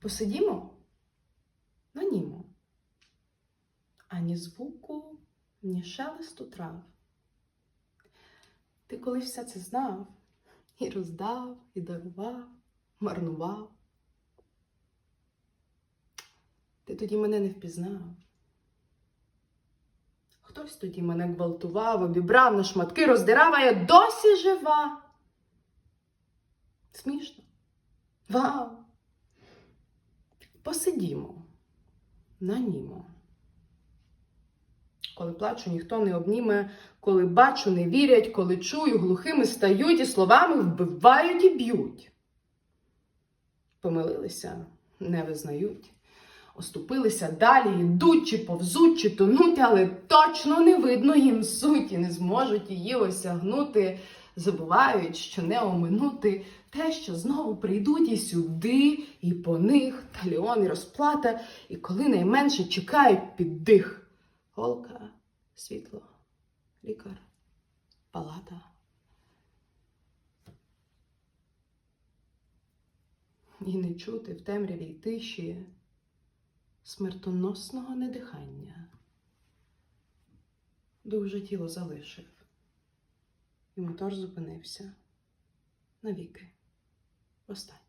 Посидімо? Нанімо. Ані звуку, ні шелесту трав. Ти колись все це знав і роздав, і дарував, марнував. Ти тоді мене не впізнав. Хтось тоді мене гвалтував, обібрав на шматки, роздирав, а я досі жива. Смішно. Вау! Посидімо, нанімо. Коли плачу, ніхто не обніме, коли бачу, не вірять, коли чую, глухими стають і словами вбивають і б'ють. Помилилися, не визнають. Оступилися далі, йдуть, чи повзуть, чи тонуть, але точно не видно їм суті, не зможуть її осягнути, забувають, що не оминути. Те, що знову прийдуть і сюди, і по них. Таліон і розплата, і коли найменше чекають під дих. Голка, світло, лікар, палата. І не чути в темряві й тиші смертоносного недихання. Дуже тіло залишив, і мотор зупинився навіки. Останнє.